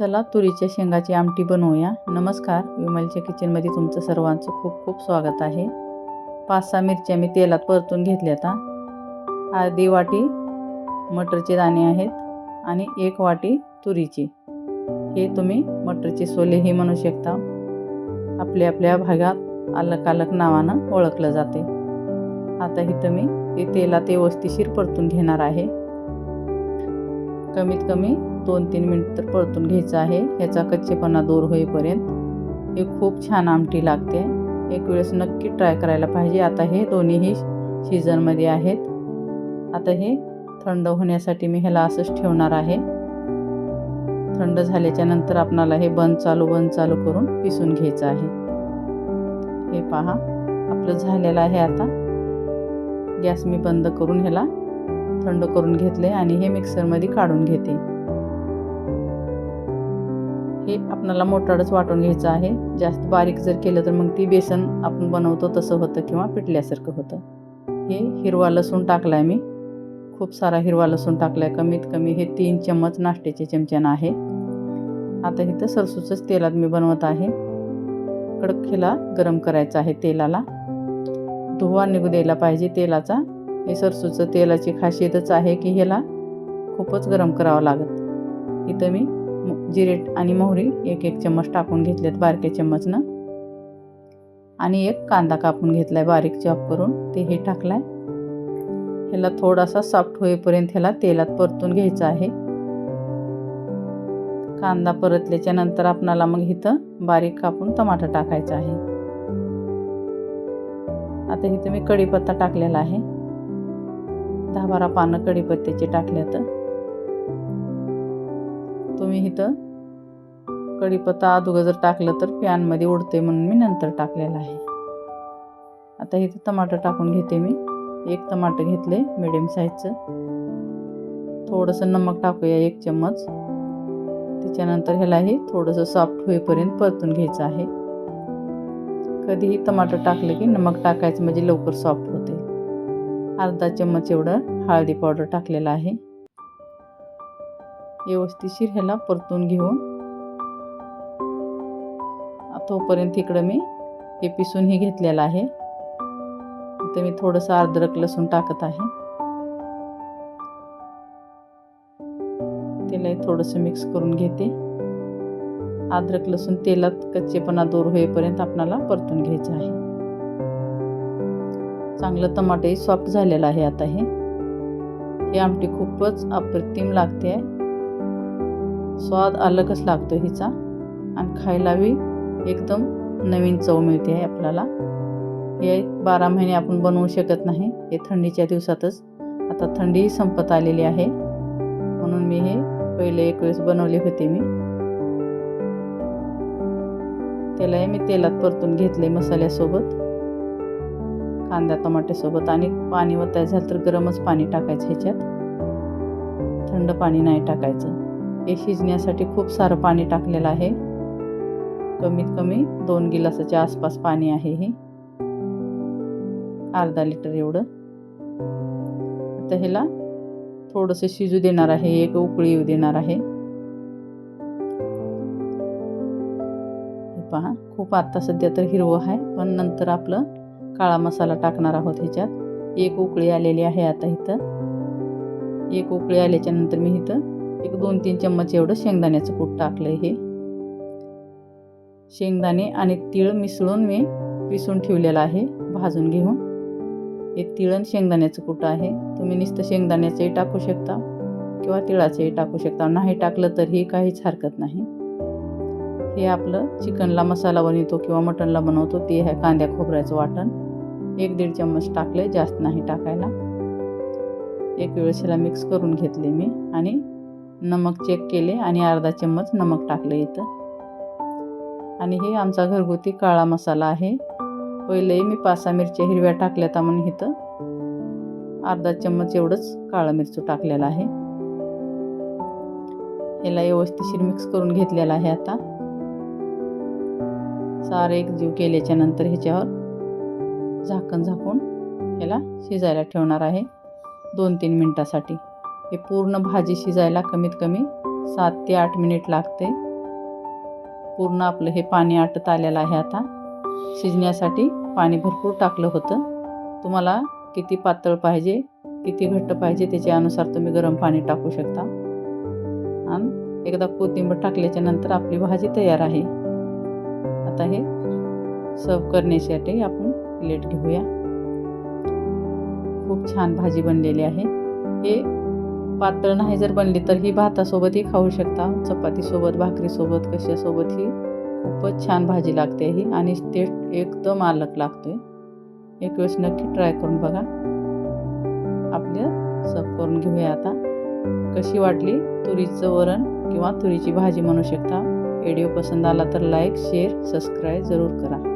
चला तुरीच्या शेंगाची आमटी बनवूया. नमस्कार विमलच्या किचनमध्ये तुमचं सर्वांचं खूप खूप स्वागत आहे. पाच सहा मिरच्या मी तेलात परतून घेतल्या आता. अर्धी वाटी मटरचे दाणे आहेत आणि एक वाटी तुरीची. हे तुम्ही मटरचे सोलेही म्हणू शकता. आपल्या आपल्या भागात अलग अलग नावानं ओळखलं जाते. आता इथं मी ते तेलात व्यवस्थिशीर परतून घेणार आहे. कमीत कमी दोन तीन मिनिट तर परतून घ्यायचं आहे. ह्याचा कच्चेपणा दूर होईपर्यंत. हे खूप छान आमटी लागते. एक वेळेस नक्की ट्राय करायला पाहिजे. आता हे दोन्हीही सीझनमध्ये आहेत. आता हे थंड होण्यासाठी मी ह्याला असंच ठेवणार आहे. थंड झाल्याच्यानंतर आपणाला हे बंद चालू बंद चालू करून पिसून घ्यायचं आहे. हे पहा आपलं झालेलं आहे आता. गॅस मी बंद करून ह्याला थंड करून घेतले आणि हे मिक्सरमध्ये काढून घेते. हे आपणाला मोठाडच वाटून घ्यायचं आहे. जास्त बारीक जर केलं तर मग ती बेसन आपण बनवतो तसं होतं किंवा पिटल्यासारखं होतं. हे हिरवा लसूण टाकला आहे मी. खूप सारा हिरवा लसूण टाकला आहे कमीत कमी हे तीन चम्मच नाश्त्याचे चमच्यानं आहे. आता इथं सरसूचंच तेलात मी बनवत आहे. कडक हिला गरम करायचं आहे तेलाला. धुवा निघू द्यायला पाहिजे तेलाचा. हे सरसूचं तेलाची खासियतच आहे की ह्याला खूपच गरम करावं लागत. इथं मी जिरे आणि मोहरी एक एक चम्मच टाकून घेतलेत बारक्या चम्मचनं. आणि एक कांदा कापून घेतला आहे बारीक चॉप करून ते हे टाकलं आहे ह्याला थोडासा सॉफ्ट होईपर्यंत ह्याला तेलात परतून घ्यायचं आहे. कांदा परतल्याच्या नंतर आपणाला मग इथं बारीक कापून टमाटर टाकायचं आहे. आता इथं मी कढीपत्ता टाकलेला आहे. दहा बारा पानं कढीपत्त्याची टाकल्यात तुम्ही इथं कढीपत्ता अगोदर जर टाकलं तर पॅनमध्ये उडते म्हणून मी नंतर टाकलेलं आहे. आता इथं टमाटर टाकून घेते मी. एक टमाटर घेतले मिडियम साईजचं थोडंसं नमक टाकूया एक चम्मच. त्याच्यानंतर ह्यालाही थोडंसं सॉफ्ट होईपर्यंत परतून घ्यायचं आहे. कधीही टमाटर टाकलं की नमक टाकायचं म्हणजे लवकर सॉफ्ट होते अर्धा चम्मच एवढं हळदी पावडर टाकलेलं आहे. व्यवस्थितशीर ह्याला परतून घेऊन तोपर्यंत इकडं मी हे पिसूनही घेतलेलं आहे. इथं मी थोडंसं अद्रक लसूण टाकत आहे. त्याला थोडंसं मिक्स करून घेते. अद्रक लसूण तेलात कच्चेपणा दूर होईपर्यंत आपणाला परतून घ्यायचं आहे. चांगलं टमाटे सॉफ्ट झालेलं आहे आता हे. ही आमटी खूपच अप्रतिम लागते. आहे स्वाद अलगच लागतो हिचा. आणि खायलाही एकदम नवीन चव मिळते आहे आपल्याला. हे बारा महिने आपण बनवू शकत नाही. हे थंडीच्या दिवसातच. आता थंडीही संपत आलेली आहे. म्हणून मी हे पहिले एक वेळेस बनवले होते मी. त्यालाही मी तेलात परतून घेतले मसाल्यासोबत. कांदा टमाट्यासोबत आणि पाणी वताय झालं तर गरमच पाणी टाकायचं ह्याच्यात. थंड पाणी नाही टाकायचं. हे शिजण्यासाठी खूप सारं पाणी टाकलेलं आहे. कमीत कमी दोन गिलासाच्या आसपास पाणी आहे हे. अर्धा लिटर एवढं. आता ह्याला थोडंसं शिजू देणार आहे एक उकळी येऊ देणार आहे. पहा खूप आत्ता सध्या तर हिरवं आहे पण नंतर आपलं काळा मसाला टाकणार आहोत ह्याच्यात. एक उकळी आलेली आहे आता इथं. एक उकळी आल्याच्यानंतर मी इथं एक दोन तीन चम्मच एवढं शेंगदाण्याचं कूट टाकलं हे. शेंगदाणे आणि तीळ मिसळून मी पिसून ठेवलेलं आहे भाजून घेऊन. हे तिळण शेंगदाण्याचं कूट आहे. तुम्ही नुसतं शेंगदाण्याचंही टाकू शकता किंवा तिळाचंही टाकू शकता. नाही टाकलं तरीही काहीच हरकत नाही. हे आपलं चिकनला मसाला बनवतो किंवा मटनला बनवतो ते आहे कांद्या खोबऱ्याचं वाटण. एक दीड चम्मच टाकले जास्त नाही टाकायला. एक वेळेसला मिक्स करून घेतले मी आणि नमक चेक केले आणि अर्धा चम्मच नमक टाकलं इथं. आणि हे आमचा घरगुती काळा मसाला आहे. पहिलेही मी पाच सहा मिरच्या हिरव्या टाकल्या म्हणून इथं. अर्धा चम्मच एवढंच काळा मिरचू टाकलेलं आहे. याला व्यवस्थिशीर मिक्स करून घेतलेला आहे आता. सारे एक जीव केल्याच्यानंतर ह्याच्यावर झाकण झाकून याला शिजायला ठेवणार आहे. दोन तीन मिनटासाठी. हे पूर्ण भाजी शिजायला कमीत कमी सात ते आठ मिनिट लागते. पूर्ण आपलं हे पाणी आटत आलेलं आहे आता. शिजण्यासाठी पाणी भरपूर टाकलं होतं. तुम्हाला किती पातळ पाहिजे किती घट्ट पाहिजे त्याच्यानुसार तुम्ही गरम पाणी टाकू शकता. आणि एकदा कोथिंबीर टाकल्याच्या नंतर आपली भाजी तयार आहे. आता हे सर्व करण्यासाठी आपण प्लेट घेऊया. खूप छान भाजी बनलेली आहे. हे पातळ नाही जर बनली तर ही भातासोबतही खाऊ शकता. चपातीसोबत भाकरीसोबत कशासोबतही खूपच छान भाजी लागते ही आणि टेस्ट एकदम आलक लागतो आहे एक वेळेस नक्की ट्राय करून बघा. आपलं सब करून घेऊया आता. कशी वाटली? तुरीचं वरण किंवा तुरीची भाजी म्हणू शकता. व्हिडिओ पसंत आला तर लाईक शेअर सबस्क्राईब जरूर करा.